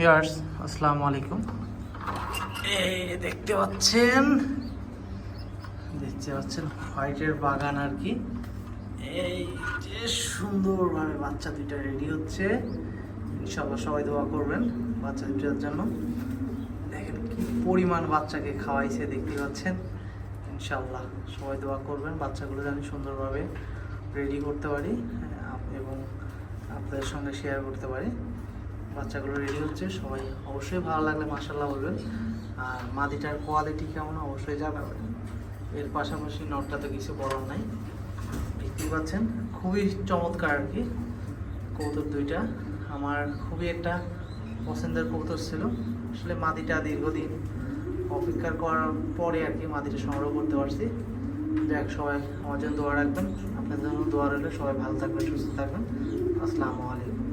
Viewers আসসালামু আলাইকুম। এই দেখতে পাচ্ছেন দেখতে পাচ্ছেন হোয়াইটের বাগান আর কি। এই যে সুন্দরভাবে বাচ্চা দুইটা রেডি হচ্ছে। ইনশাল্লাহ সবাই দোয়া করবেন বাচ্চা দুইটার জন্য। দেখেন কি পরিমাণ বাচ্চাকে খাওয়াইছে দেখতে পাচ্ছেন। ইনশাল্লাহ সবাই দোয়া করবেন বাচ্চাগুলো যেন সুন্দরভাবে রেডি করতে পারি হ্যাঁ, এবং আপনাদের সঙ্গে শেয়ার করতে পারি। বাচ্চাগুলো রেডি হচ্ছে, সবাই অবশ্যই ভালো লাগলে মাসাল্লাহ বলবেন। আর মাদিটার কোয়ালিটি কেমন অবশ্যই জানাবেন। এর পাশাপাশি নটটা তো কিছু বলার নাই। দেখতেই পাচ্ছেন, খুবই চমৎকার আর কি। কবুতর দুইটা। আমার খুবই একটা পছন্দের কবুতর ছিল। আসলে মাদিটা দীর্ঘদিন অপেক্ষা করার পরে আর কি মাদিটা সংগ্রহ করতে পারছি। দেখ সবাই আমার জন্য দোয়া রাখবেন। আপনাদের জন্য দোয়া রাখলে সবাই ভালো থাকবেন, সুস্থ থাকবেন। আসসালামু আলাইকুম।